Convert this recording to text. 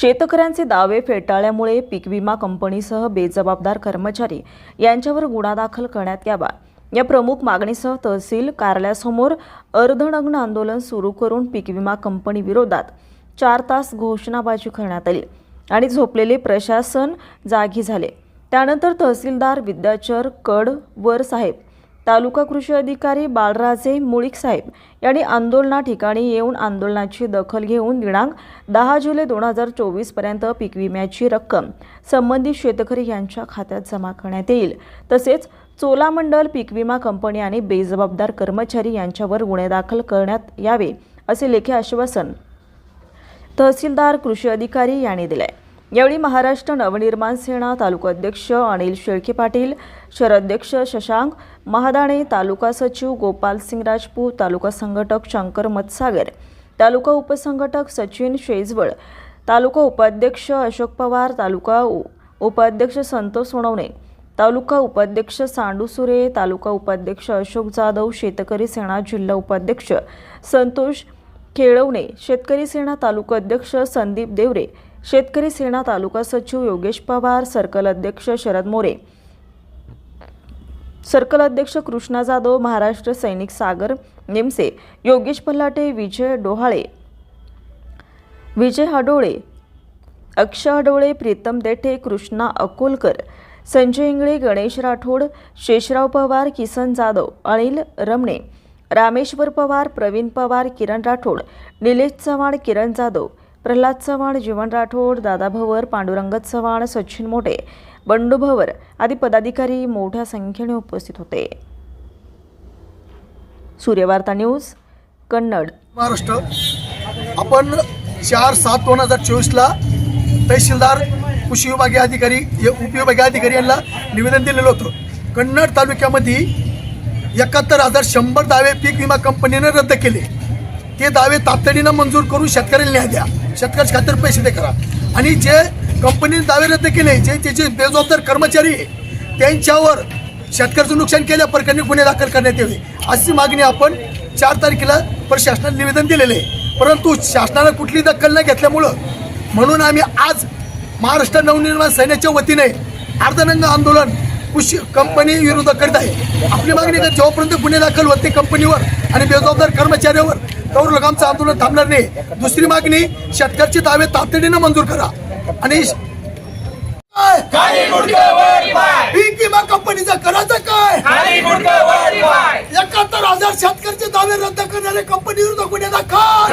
शेतकऱ्यांचे दावे फेटाळल्यामुळे पीक विमा कंपनीसह बेजबाबदार कर्मचारी यांच्यावर गुन्हा दाखल करण्यात यावा. या प्रमुख मागणीसह तहसील कार्यालयासमोर अर्धनग्न आंदोलन सुरू करून पीक विमा कंपनी विरोधात चार तास घोषणाबाजी करण्यात आली आणि झोपलेले प्रशासन जागी झाले. त्यानंतर तहसीलदार विद्याचर कड वर साहेब तालुका कृषी अधिकारी बाळराजे मुळीक साहेब यांनी आंदोलना ठिकाणी येऊन आंदोलनाची दखल घेऊन दिनांक दहा जुलै दोन हजार चोवीसपर्यंत पीक विम्याची रक्कम संबंधित शेतकरी यांच्या खात्यात जमा करण्यात येईल. तसेच चोलामंडल पीक विमा कंपनी आणि बेजबाबदार कर्मचारी यांच्यावर गुन्हे दाखल करण्यात यावे असे लेखी आश्वासन तहसीलदार कृषी अधिकारी यांनी दिले. यावेळी महाराष्ट्र नवनिर्माण सेना तालुका अध्यक्ष अनिल शेळके पाटील शहराध्यक्ष शशांक महादाणे तालुका सचिव गोपाल सिंग राजपूत तालुका संघटक शंकर मतसागर तालुका उपसंघटक सचिन शेजवळ तालुका उपाध्यक्ष अशोक पवार तालुका उ- उपाध्यक्ष संतोष सोनवणे तालुका उपाध्यक्ष सांडू सुरे तालुका उपाध्यक्ष अशोक जाधव शेतकरी सेना जिल्हा उपाध्यक्ष संतोष खेळवणे शेतकरी सेना तालुका अध्यक्ष संदीप देवरे शेतकरी सेना तालुका सचिव योगेश पवार सर्कल अध्यक्ष शरद मोरे सर्कल अध्यक्ष कृष्णा जाधव महाराष्ट्र सैनिक सागर निमसे योगेश पल्लाटे विजय डोहाळे विजय हडोळे अक्षय हडोळे प्रीतम देठे कृष्णा अकोलकर संजय इंगळे गणेश राठोड शेषराव पवार किसन जाधव अनिल रमणे रामेश्वर पवार प्रवीण पवार किरण राठोड निलेश चव्हाण किरण जाधव प्रल्हाद चव्हाण जीवन राठोड दादा भवर पांडुरंग चव्हाण सचिन मोठे बंडू भवर आदी पदाधिकारी मोठ्या संख्येने उपस्थित होते. सूर्यवार्ता न्यूज कन्नड. महाराष्ट्र आपण चार सात दोन हजार चोवीसला तहसीलदार कृषी विभागीय अधिकारी उपविभागीय अधिकारी यांना निवेदन दिलेलं होतं. कन्नड तालुक्यामध्ये एकाहत्तर हजार शंभर दावे पीक विमा कंपनीनं रद्द केले. ते दावे तातडीनं मंजूर करून शेतकऱ्याला न्याय द्या. शेतकऱ्याच्या खात्यावर पैसे दे करा. आणि जे कंपनीने दावे रद्द केले जे त्याचे बेजबाबदार कर्मचारी त्यांच्यावर शेतकऱ्याचं नुकसान केल्या प्रकरणी गुन्हे दाखल करण्यात यावे. अशी मागणी आपण चार तारखेला प्रशासनाला निवेदन दिलेले आहे. परंतु शासनानं कुठली दखल न घेतल्यामुळं म्हणून आम्ही आज महाराष्ट्र नवनिर्माण सैन्याच्या वतीने अर्धनंग आंदोलन कृषी कंपनी विरोध करीत आहे आपली मागणी का? जोपर्यंत गुन्हे दाखल होते कंपनीवर आणि बेजबाबदार कर्मचाऱ्यावर तोवर आमचं आंदोलन थांबणार नाही. दुसरी मागणी शेतकऱ्याचे दावे तातडीनं मंजूर करा. आणि कंपनीचं करायचं काय? एकाहत्तर हजार शेतकऱ्याचे दावे रद्द करणारे कंपनी विरुद्ध गुन्हे दाखल.